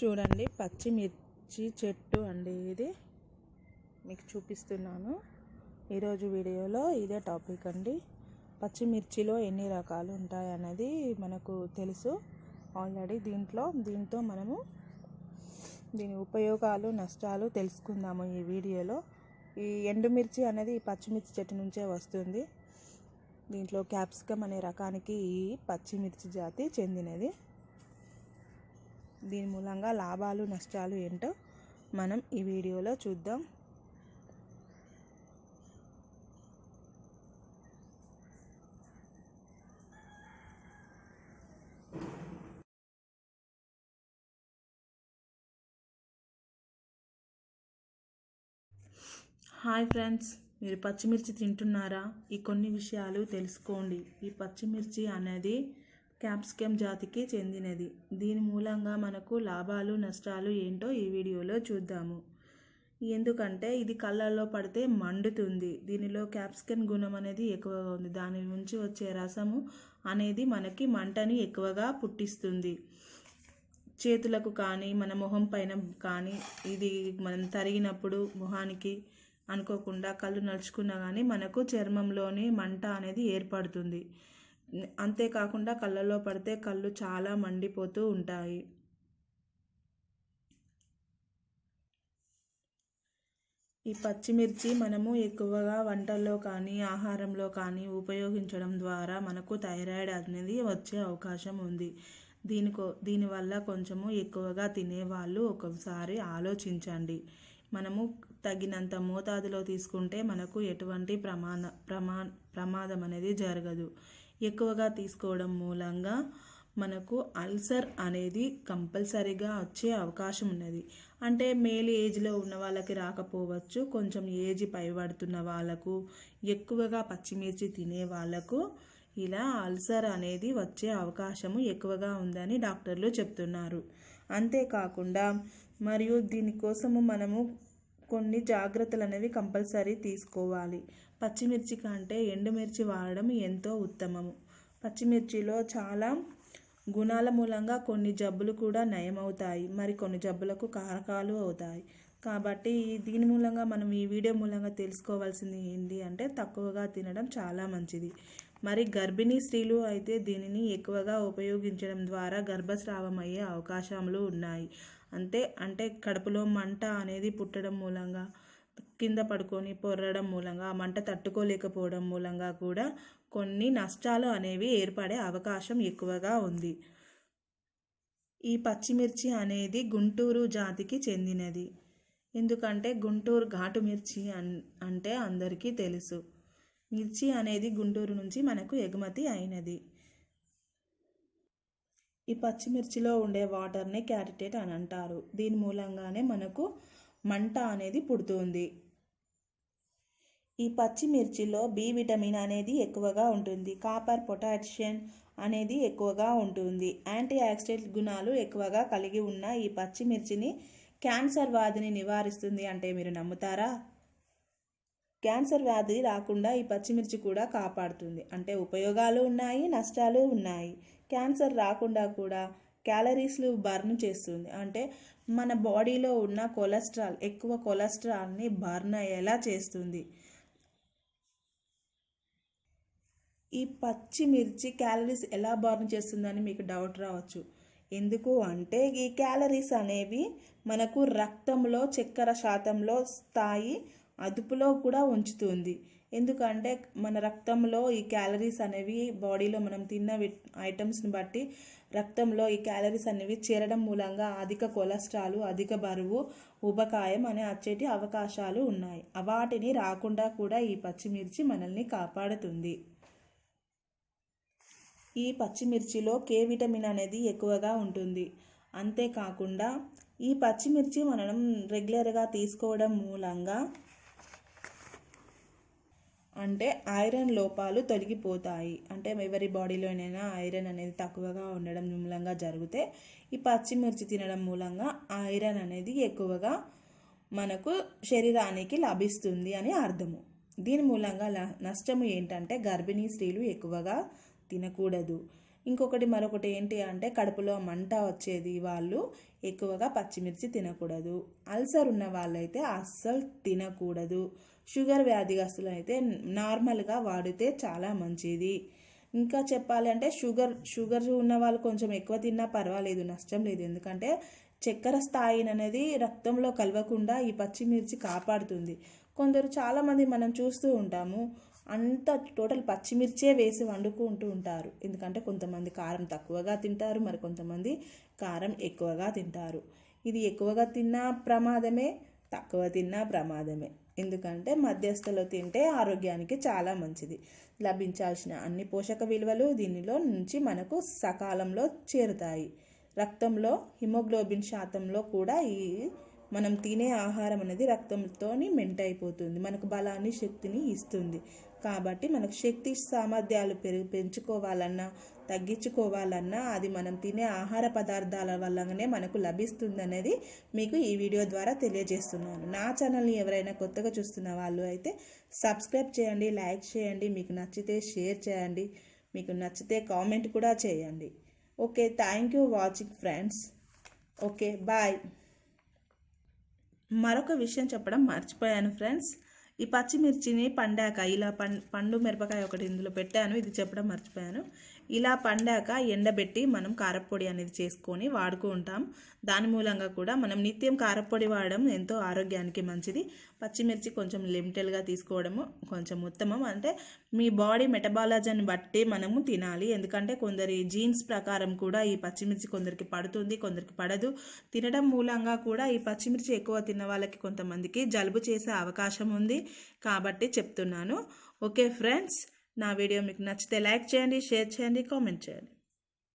చూడండి పచ్చిమిర్చి చెట్టు అండి ఇది. మీకు చూపిస్తున్నాను. ఈరోజు వీడియోలో ఇదే టాపిక్ అండి. పచ్చిమిర్చిలో ఎన్ని రకాలు ఉంటాయి అనేది మనకు తెలుసు ఆల్రెడీ దీంట్లో. దీంతో మనము దీని ఉపయోగాలు నష్టాలు తెలుసుకుందాము ఈ వీడియోలో. ఈ ఎండుమిర్చి అనేది ఈ పచ్చిమిర్చి చెట్టు నుంచే వస్తుంది. దీంట్లో క్యాప్సికమ్ అనే రకానికి ఈ పచ్చిమిర్చి జాతి చెందినది. దీని మూలంగా లాభాలు నష్టాలు ఏంటో మనం ఈ వీడియోలో చూద్దాం. హాయ్ ఫ్రెండ్స్ మీరు పచ్చిమిర్చి తింటున్నారా? ఈ కొన్ని విషయాలు తెలుసుకోండి. ఈ పచ్చిమిర్చి అనేది క్యాప్సికమ్ జాతికి చెందినది. దీని మూలంగా మనకు లాభాలు నష్టాలు ఏంటో ఈ వీడియోలో చూద్దాము. ఎందుకంటే ఇది కళ్ళల్లో పడితే మండుతుంది. దీనిలో క్యాప్సికన్ గుణం అనేది ఎక్కువగా ఉంది. దాని నుంచి వచ్చే రసము అనేది మనకి మంటని ఎక్కువగా పుట్టిస్తుంది. చేతులకు కానీ మన మొహం పైన కానీ ఇది మనం తరిగినప్పుడు మొహానికి అనుకోకుండా కళ్ళు నడుచుకున్నా కానీ మనకు చర్మంలోని మంట అనేది ఏర్పడుతుంది. అంతేకాకుండా కళ్ళలో పడితే కళ్ళు చాలా మండిపోతూ ఉంటాయి. ఈ పచ్చిమిర్చి మనము ఎక్కువగా వంటల్లో కానీ ఆహారంలో కానీ ఉపయోగించడం ద్వారా మనకు థైరాయిడ్ అనేది వచ్చే అవకాశం ఉంది. దీనికో దీనివల్ల కొంచెము ఎక్కువగా తినేవాళ్ళు ఒకసారి ఆలోచించండి. మనము తగినంత మోతాదులో తీసుకుంటే మనకు ఎటువంటి ప్రమాద ప్రమా ప్రమాదం అనేది జరగదు. ఎక్కువగా తీసుకోవడం మూలంగా మనకు అల్సర్ అనేది కంపల్సరీగా వచ్చే అవకాశం ఉన్నది. అంటే మేల్ ఏజ్లో ఉన్న వాళ్ళకి రాకపోవచ్చు. కొంచెం ఏజ్ పైబడుతున్న వాళ్ళకు ఎక్కువగా పచ్చిమిర్చి తినే వాళ్ళకు ఇలా అల్సర్ అనేది వచ్చే అవకాశము ఎక్కువగా ఉందని డాక్టర్లు చెప్తున్నారు. అంతేకాకుండా మరియు దీనికోసము మనము కొన్ని జాగ్రత్తలు అనేవి కంపల్సరీ తీసుకోవాలి. పచ్చిమిర్చి కంటే ఎండుమిర్చి వాడడం ఎంతో ఉత్తమము. పచ్చిమిర్చిలో చాలా గుణాల మూలంగా కొన్ని జబ్బులు కూడా నయమవుతాయి. మరి కొన్ని జబ్బులకు కారకాలు అవుతాయి. కాబట్టి దీని మూలంగా మనం ఈ వీడియో మూలంగా తెలుసుకోవాల్సింది ఏంటి అంటే తక్కువగా తినడం చాలా మంచిది. మరి గర్భిణీ స్త్రీలు అయితే దీనిని ఎక్కువగా ఉపయోగించడం ద్వారా గర్భస్రావం అయ్యే అవకాశాలు ఉన్నాయి. అంతే అంటే కడుపులో మంట అనేది పుట్టడం మూలంగా కింద పడుకొని పొర్రడం మూలంగా ఆ మంట తట్టుకోలేకపోవడం మూలంగా కూడా కొన్ని నష్టాలు అనేవి ఏర్పడే అవకాశం ఎక్కువగా ఉంది. ఈ పచ్చిమిర్చి అనేది గుంటూరు జాతికి చెందినది. ఎందుకంటే గుంటూరు ఘాటు మిర్చి అన్ అంటే అందరికీ తెలుసు. మిర్చి అనేది గుంటూరు నుంచి మనకు ఎగుమతి అయినది. ఈ పచ్చిమిర్చిలో ఉండే వాటర్ని క్యారిటేట్ అని అంటారు. దీని మూలంగానే మనకు మంట అనేది పుడుతుంది. ఈ పచ్చిమిర్చిలో బి విటమిన్ అనేది ఎక్కువగా ఉంటుంది. కాపర్ పొటాషియం అనేది ఎక్కువగా ఉంటుంది. యాంటీ ఆక్సిడెంట్ గుణాలు ఎక్కువగా కలిగి ఉన్న ఈ పచ్చిమిర్చిని క్యాన్సర్ వ్యాధిని నివారిస్తుంది అంటే మీరు నమ్ముతారా? క్యాన్సర్ వ్యాధి రాకుండా ఈ పచ్చిమిర్చి కూడా కాపాడుతుంది. అంటే ఉపయోగాలు ఉన్నాయి నష్టాలు ఉన్నాయి. క్యాన్సర్ రాకుండా కూడా క్యాలరీస్లు బర్న్ చేస్తుంది. అంటే మన బాడీలో ఉన్న కొలెస్ట్రాల్ ఎక్కువ కొలెస్ట్రాల్ని బర్న్ అయ్యేలా చేస్తుంది. ఈ పచ్చిమిర్చి క్యాలరీస్ ఎలా బర్న్ చేస్తుందని మీకు డౌట్ రావచ్చు. ఎందుకు అంటే ఈ క్యాలరీస్ అనేవి మనకు రక్తంలో చక్కెర శాతంలో స్థాయి అదుపులో కూడా ఉంచుతుంది. ఎందుకంటే మన రక్తంలో ఈ క్యాలరీస్ అనేవి బాడీలో మనం తిన్న ఐటమ్స్ని బట్టి రక్తంలో ఈ క్యాలరీస్ అనేవి చేరడం మూలంగా అధిక కొలెస్ట్రాల్ అధిక బరువు ఉబకాయం అనే వచ్చేటి అవకాశాలు ఉన్నాయి. వాటిని రాకుండా కూడా ఈ పచ్చిమిర్చి మనల్ని కాపాడుతుంది. ఈ పచ్చిమిర్చిలో కే విటమిన్ అనేది ఎక్కువగా ఉంటుంది. అంతేకాకుండా ఈ పచ్చిమిర్చి మనం రెగ్యులర్గా తీసుకోవడం మూలంగా అంటే ఐరన్ లోపాలు తొలగిపోతాయి. అంటే ఎవరి బాడీలోనైనా ఐరన్ అనేది తక్కువగా ఉండడం మూలంగా జరిగితే ఈ పచ్చిమిర్చి తినడం మూలంగా ఐరన్ అనేది ఎక్కువగా మనకు శరీరానికి లభిస్తుంది అని అర్థము. దీని మూలంగా నష్టము ఏంటంటే గర్భిణీ స్త్రీలు ఎక్కువగా తినకూడదు. ఇంకొకటి మరొకటి ఏంటి అంటే కడుపులో మంట వచ్చేది వాళ్ళు ఎక్కువగా పచ్చిమిర్చి తినకూడదు. అల్సర్ ఉన్న వాళ్ళైతే అస్సలు తినకూడదు. షుగర్ వ్యాధిగస్తులు అయితే నార్మల్గా వాడితే చాలా మంచిది. ఇంకా చెప్పాలంటే షుగర్ షుగర్ ఉన్న వాళ్ళు కొంచెం ఎక్కువ తిన్నా పర్వాలేదు నష్టం లేదు. ఎందుకంటే చక్కెర స్థాయిని అనేది రక్తంలో కలవకుండా ఈ పచ్చిమిర్చి కాపాడుతుంది. కొందరు చాలామంది మనం చూస్తూ ఉంటాము అంత టోటల్ పచ్చిమిర్చే వేసి వండుకుంటూ ఉంటారు. ఎందుకంటే కొంతమంది కారం తక్కువగా తింటారు మరి కొంతమంది కారం ఎక్కువగా తింటారు. ఇది ఎక్కువగా తిన్నా ప్రమాదమే తక్కువ తిన్నా ప్రమాదమే. ఎందుకంటే మధ్యస్థలో తింటే ఆరోగ్యానికి చాలా మంచిది. లభించాల్సిన అన్ని పోషక విలువలు దీనిలో నుంచి మనకు సకాలంలో చేరుతాయి. రక్తంలో హిమోగ్లోబిన్ శాతంలో కూడా ఈ మనం తినే ఆహారం అనేది రక్తంతోని మెంట్ అయిపోతుంది. మనకు బలాన్ని శక్తిని ఇస్తుంది. కాబట్టి మనకు శక్తి సామర్థ్యాలు పెరుగు పెంచుకోవాలన్నా తగ్గించుకోవాలన్నా అది మనం తినే ఆహార పదార్థాల వల్లనే మనకు లభిస్తుంది అనేది మీకు ఈ వీడియో ద్వారా తెలియజేస్తున్నాను. నా ఛానల్ని ఎవరైనా కొత్తగా చూస్తున్న వాళ్ళు అయితే సబ్స్క్రైబ్ చేయండి లైక్ చేయండి మీకు నచ్చితే షేర్ చేయండి మీకు నచ్చితే కామెంట్ కూడా చేయండి. Okay thank you watching friends. Okay bye. మరొక విషయం చెప్పడం మర్చిపోయాను ఫ్రెండ్స్. ఈ పచ్చిమిర్చిని పండాక ఇలా పండు మిరపకాయ ఒకటి ఇందులో పెట్టాను. ఇది చెప్పడం మర్చిపోయాను. ఇలా పండాక ఎండబెట్టి మనం కారప్పొడి అనేది చేసుకొని వాడుకుంటాం దాని మూలంగా కూడా మనం నిత్యం కారప్పొడి వాడడం ఎంతో ఆరోగ్యానికి మంచిది. పచ్చిమిర్చి కొంచెం లిమిటెడ్గా తీసుకోవడము కొంచెం ఉత్తమం. అంటే మీ బాడీ మెటబాలజీని బట్టి మనము తినాలి. ఎందుకంటే కొందరి జీన్స్ ప్రకారం కూడా ఈ పచ్చిమిర్చి కొందరికి పడుతుంది కొందరికి పడదు. తినడం మూలంగా కూడా ఈ పచ్చిమిర్చి ఎక్కువ తిన్న వాళ్ళకి కొంతమందికి జలుబు చేసే అవకాశం ఉంది. కాబట్టి చెప్తున్నాను. ఓకే ఫ్రెండ్స్ నా వీడియో మీకు నచ్చితే లైక్ చేయండి షేర్ చేయండి కామెంట్ చేయండి.